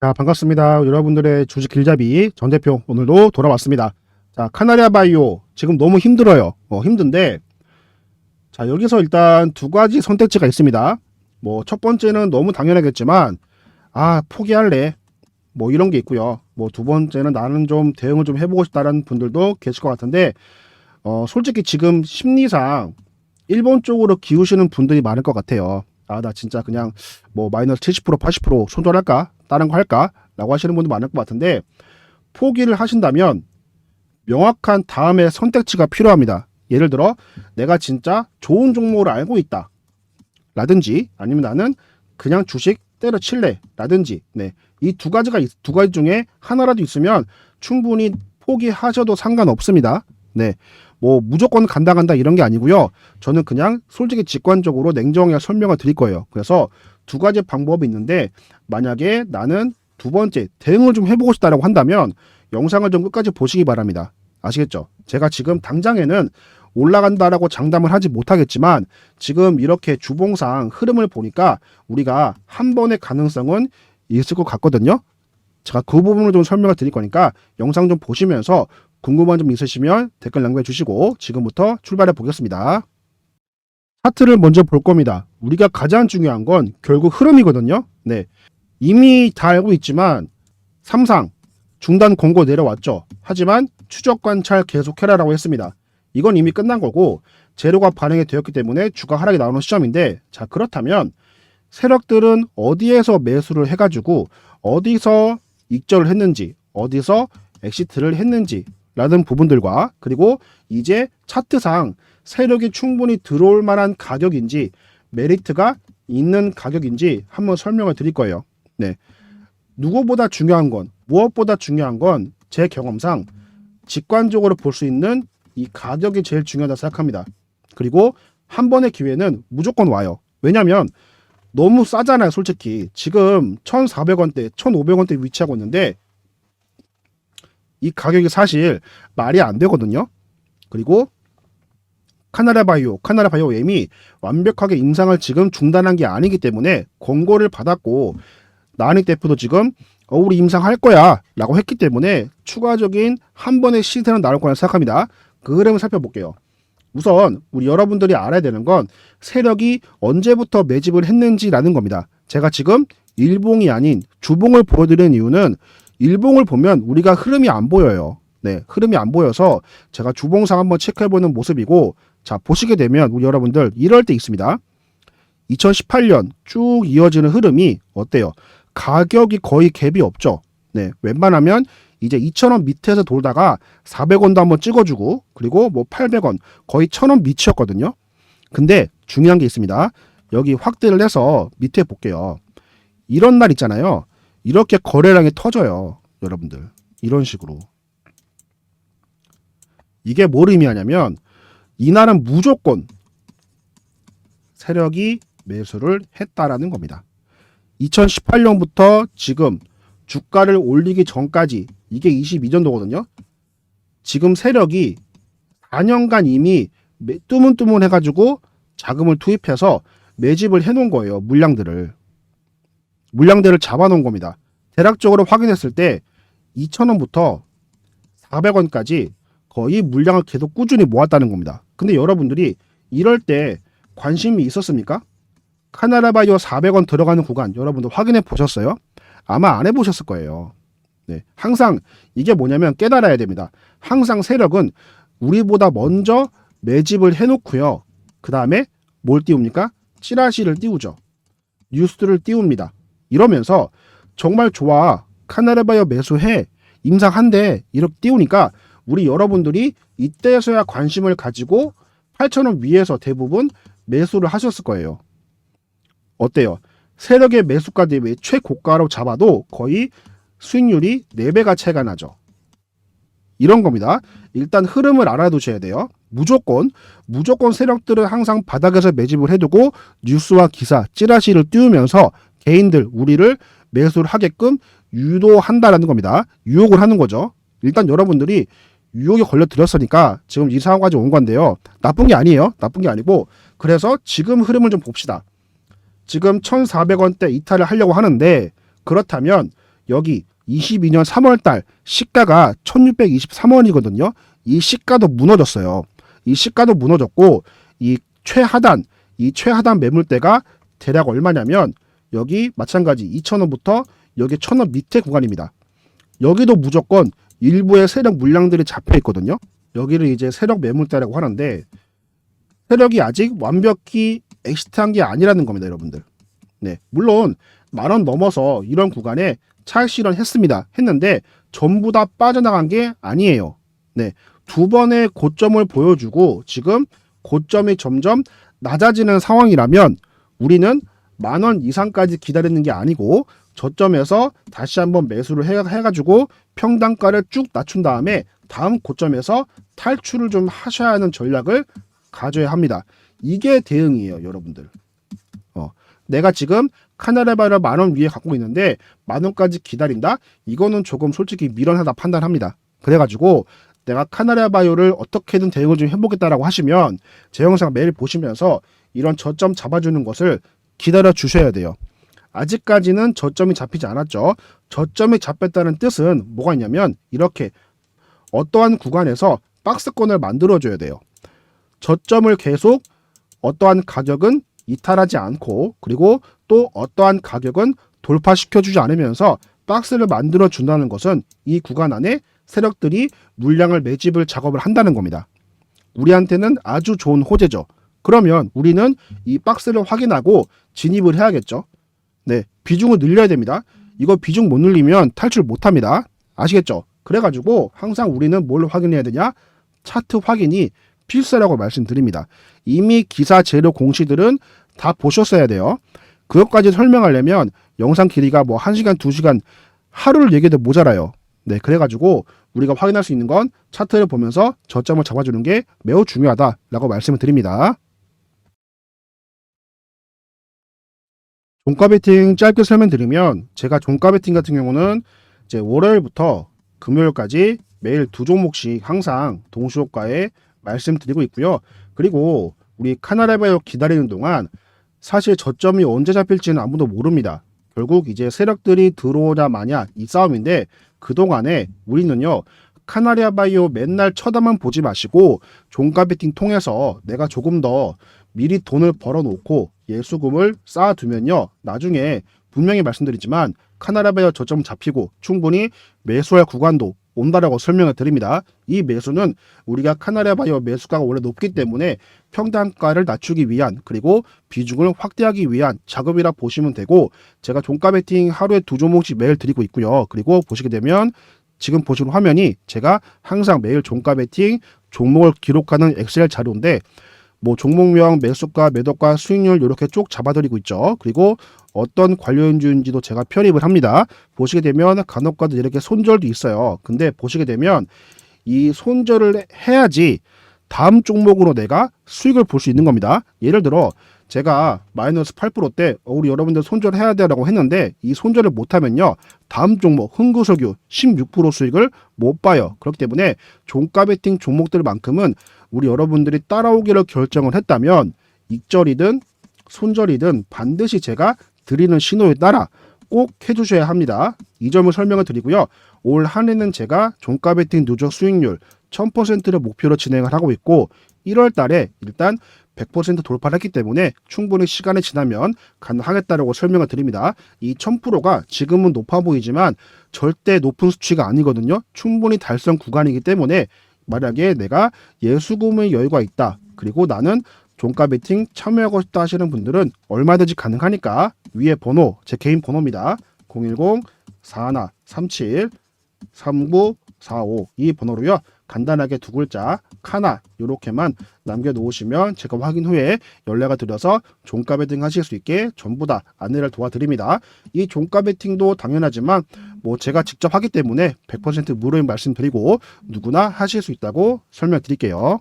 자, 반갑습니다. 여러분들의 주식 길잡이 전 대표 오늘도 돌아왔습니다. 자, 카나리아 바이오 지금 너무 힘들어요. 어, 힘든데 자, 여기서 일단 두 가지 선택지가 있습니다. 뭐 첫 번째는 너무 당연하겠지만 아, 포기할래. 뭐 이런 게 있고요. 뭐 두 번째는 나는 좀 대응을 좀 해보고 싶다는 분들도 계실 것 같은데 어, 솔직히 지금 심리상 일본 쪽으로 기우시는 분들이 많을 것 같아요. 아, 나 진짜 그냥 뭐 마이너스 70% 80% 손절할까? 다른 거 할까? 라고 하시는 분도 많을 것 같은데 포기를 하신다면 명확한 다음의 선택지가 필요합니다. 예를 들어 내가 진짜 좋은 종목을 알고 있다. 라든지 아니면 나는 그냥 주식 때려칠래 라든지 네. 이 두 가지가 있- 두 가지 중에 하나라도 있으면 충분히 포기하셔도 상관없습니다. 네. 뭐 무조건 간다 간다 이런 게 아니고요. 저는 그냥 솔직히 직관적으로 냉정하게 설명을 드릴 거예요. 그래서 두 가지 방법이 있는데 만약에 나는 두 번째 대응을 좀 해보고 싶다라고 한다면 영상을 좀 끝까지 보시기 바랍니다. 아시겠죠? 제가 지금 당장에는 올라간다라고 장담을 하지 못하겠지만 지금 이렇게 주봉상 흐름을 보니까 우리가 한 번의 가능성은 있을 것 같거든요. 제가 그 부분을 좀 설명을 드릴 거니까 영상 좀 보시면서 궁금한 점 있으시면 댓글 남겨 주시고 지금부터 출발해 보겠습니다. 차트를 먼저 볼 겁니다. 우리가 가장 중요한 건 결국 흐름이거든요. 네. 이미 다 알고 있지만 삼상 중단 공고 내려왔죠. 하지만 추적 관찰 계속해라라고 했습니다. 이건 이미 끝난 거고 재료가 반영이 되었기 때문에 주가 하락이 나오는 시점인데 자 그렇다면 세력들은 어디에서 매수를 해가지고 어디서 익절을 했는지 어디서 엑시트를 했는지 라는 부분들과 그리고 이제 차트상 세력이 충분히 들어올 만한 가격인지 메리트가 있는 가격인지 한번 설명을 드릴 거예요. 네. 누구보다 중요한 건 무엇보다 중요한 건 제 경험상 직관적으로 볼 수 있는 이 가격이 제일 중요하다 생각합니다. 그리고 한 번의 기회는 무조건 와요. 왜냐면 너무 싸잖아요, 솔직히. 지금 1,400원대, 1,500원대 위치하고 있는데 이 가격이 사실 말이 안 되거든요. 그리고 카나라 바이오, 카나라 바이오 M이 완벽하게 임상을 지금 중단한 게 아니기 때문에 권고를 받았고 나은익 대표도 지금 어, 우리 임상할 거야 라고 했기 때문에 추가적인 한 번의 시세는 나올 거라 생각합니다. 그 흐름을 살펴볼게요. 우선 우리 여러분들이 알아야 되는 건 세력이 언제부터 매집을 했는지라는 겁니다. 제가 지금 일봉이 아닌 주봉을 보여드리는 이유는 일봉을 보면 우리가 흐름이 안 보여요. 네, 흐름이 안 보여서 제가 주봉상 한번 체크해보는 모습이고 자 보시게 되면 우리 여러분들 이럴 때 있습니다. 2018년 쭉 이어지는 흐름이 어때요? 가격이 거의 갭이 없죠. 네, 웬만하면 이제 2,000원 밑에서 돌다가 400원도 한번 찍어주고 그리고 뭐 800원 거의 1,000원 밑이었거든요. 근데 중요한 게 있습니다. 여기 확대를 해서 밑에 볼게요. 이런 날 있잖아요. 이렇게 거래량이 터져요. 여러분들. 이런 식으로. 이게 뭘 의미하냐면 이날은 무조건 세력이 매수를 했다라는 겁니다. 2018년부터 지금 주가를 올리기 전까지 이게 22년도거든요. 지금 세력이 4년간 이미 매- 뜨문뜨문 해가지고 자금을 투입해서 매집을 해놓은 거예요. 물량들을. 물량들을 잡아놓은 겁니다. 대략적으로 확인했을 때 2,000원부터 400원까지 거의 물량을 계속 꾸준히 모았다는 겁니다. 근데 여러분들이 이럴 때 관심이 있었습니까? 카나라바이오 400원 들어가는 구간 여러분들 확인해 보셨어요? 아마 안 해보셨을 거예요. 네, 항상 이게 뭐냐면 깨달아야 됩니다. 항상 세력은 우리보다 먼저 매집을 해놓고요. 그 다음에 뭘 띄웁니까? 찌라시를 띄우죠. 뉴스를 띄웁니다. 이러면서 정말 좋아 카나라바이오 매수해 임상한데 이렇게 띄우니까 우리 여러분들이 이때서야 관심을 가지고 8,000원 위에서 대부분 매수를 하셨을 거예요. 어때요? 세력의 매수가 대비 최고가로 잡아도 거의 수익률이 4배가 차이가 나죠. 이런 겁니다. 일단 흐름을 알아두셔야 돼요. 무조건 무조건 세력들은 항상 바닥에서 매집을 해두고 뉴스와 기사, 찌라시를 띄우면서 개인들 우리를 매수를 하게끔 유도한다라는 겁니다. 유혹을 하는 거죠. 일단 여러분들이 유혹에 걸려 들었으니까 지금 이 상황까지 온 건데요. 나쁜 게 아니에요. 나쁜 게 아니고 그래서 지금 흐름을 좀 봅시다. 지금 1,400원대 이탈을 하려고 하는데 그렇다면 여기 22년 3월 달 시가가 1623원이거든요. 이 시가도 무너졌어요. 이 시가도 무너졌고 이 최하단 이 최하단 매물대가 대략 얼마냐면 여기 마찬가지 2,000원부터 여기 1,000원 밑에 구간입니다. 여기도 무조건 일부의 세력 물량들이 잡혀 있거든요. 여기를 이제 세력 매물대라고 하는데 세력이 아직 완벽히 엑시트한 게 아니라는 겁니다, 여러분들. 네, 물론 만 원 넘어서 이런 구간에 차익 실현했습니다. 했는데 전부 다 빠져나간 게 아니에요. 네, 두 번의 고점을 보여주고 지금 고점이 점점 낮아지는 상황이라면 우리는 만 원 이상까지 기다리는 게 아니고 저점에서 다시 한번 매수를 해, 해가지고 평단가를 쭉 낮춘 다음에 다음 고점에서 탈출을 좀 하셔야 하는 전략을 가져야 합니다. 이게 대응이에요, 여러분들. 어, 내가 지금 카나레바를 만원 위에 갖고 있는데 만 원까지 기다린다? 이거는 조금 솔직히 미련하다 판단합니다. 그래가지고 내가 카나레바이오를 어떻게든 대응을 좀 해보겠다라고 하시면 제 영상 매일 보시면서 이런 저점 잡아주는 것을 기다려 주셔야 돼요. 아직까지는 저점이 잡히지 않았죠. 저점이 잡혔다는 뜻은 뭐가 있냐면 이렇게 어떠한 구간에서 박스권을 만들어줘야 돼요. 저점을 계속 어떠한 가격은 이탈하지 않고 그리고 또 어떠한 가격은 돌파시켜주지 않으면서 박스를 만들어 준다는 것은 이 구간 안에 세력들이 물량을 매집을 작업을 한다는 겁니다. 우리한테는 아주 좋은 호재죠. 그러면 우리는 이 박스를 확인하고 진입을 해야겠죠. 네, 비중을 늘려야 됩니다. 이거 비중 못 늘리면 탈출 못 합니다. 아시겠죠? 그래가지고 항상 우리는 뭘 확인해야 되냐? 차트 확인이 필수라고 말씀드립니다. 이미 기사 재료 공시들은 다 보셨어야 돼요. 그것까지 설명하려면 영상 길이가 뭐 1시간, 2시간 하루를 얘기해도 모자라요. 네, 그래가지고 우리가 확인할 수 있는 건 차트를 보면서 저점을 잡아주는 게 매우 중요하다라고 말씀을 드립니다. 종가 베팅 짧게 설명드리면 제가 종가 베팅 같은 경우는 이제 월요일부터 금요일까지 매일 두 종목씩 항상 동시호가에 말씀드리고 있고요. 그리고 우리 카나레바이오 기다리는 동안 사실 저점이 언제 잡힐지는 아무도 모릅니다. 결국 이제 세력들이 들어오냐 마냐 이 싸움인데 그동안에 우리는요 카나리아 바이오 맨날 쳐다만 보지 마시고 종가 베팅 통해서 내가 조금 더 미리 돈을 벌어 놓고 예수금을 쌓아두면요 나중에 분명히 말씀드리지만 바이오 저점 잡히고 충분히 매수할 구간도 온다라고 설명을 드립니다. 이 매수는 우리가 카나리아 바이오 매수가가 원래 높기 때문에 평단가를 낮추기 위한 그리고 비중을 확대하기 위한 작업이라 보시면 되고 제가 종가 베팅 하루에 두 종목씩 매일 드리고 있고요. 그리고 보시게 되면 지금 보시는 화면이 제가 항상 매일 종가 베팅 종목을 기록하는 엑셀 자료인데 뭐 종목명, 매수가, 매도가, 수익률 이렇게 쭉 잡아드리고 있죠. 그리고 어떤 관련주인지도 제가 편입을 합니다. 보시게 되면 간혹가다 이렇게 손절도 있어요. 근데 보시게 되면 이 손절을 해야지 다음 종목으로 내가 수익을 볼 수 있는 겁니다. 예를 들어 제가 마이너스 8%때 어, 우리 여러분들 손절해야 돼라고 했는데 이 손절을 못하면요 다음 종목 흥구석유 16% 수익을 못 봐요. 그렇기 때문에 종가 베팅 종목들만큼은 우리 여러분들이 따라오기를 결정을 했다면 익절이든 손절이든 반드시 제가 드리는 신호에 따라 꼭 해주셔야 합니다. 이 점을 설명을 드리고요. 올 한 해는 제가 종가 베팅 누적 수익률 1000%를 목표로 진행을 하고 있고 1월 달에 일단 100% 돌파를 했기 때문에 충분히 시간이 지나면 가능하겠다라고 설명을 드립니다. 이 1000%가 지금은 높아 보이지만 절대 높은 수치가 아니거든요. 충분히 달성 구간이기 때문에 만약에 내가 예수금의 여유가 있다. 그리고 나는 종가 베팅 참여하고 싶다 하시는 분들은 얼마든지 가능하니까 위에 번호 제 개인 번호입니다. 010 41 37 3945 이 번호로요. 간단하게 두 글자 카나 이렇게만 남겨놓으시면 제가 확인 후에 연락을 드려서 종가 베팅 하실 수 있게 전부 다 안내를 도와드립니다. 이 종가 베팅도 당연하지만 뭐 제가 직접 하기 때문에 100% 무료인 말씀드리고 누구나 하실 수 있다고 설명드릴게요.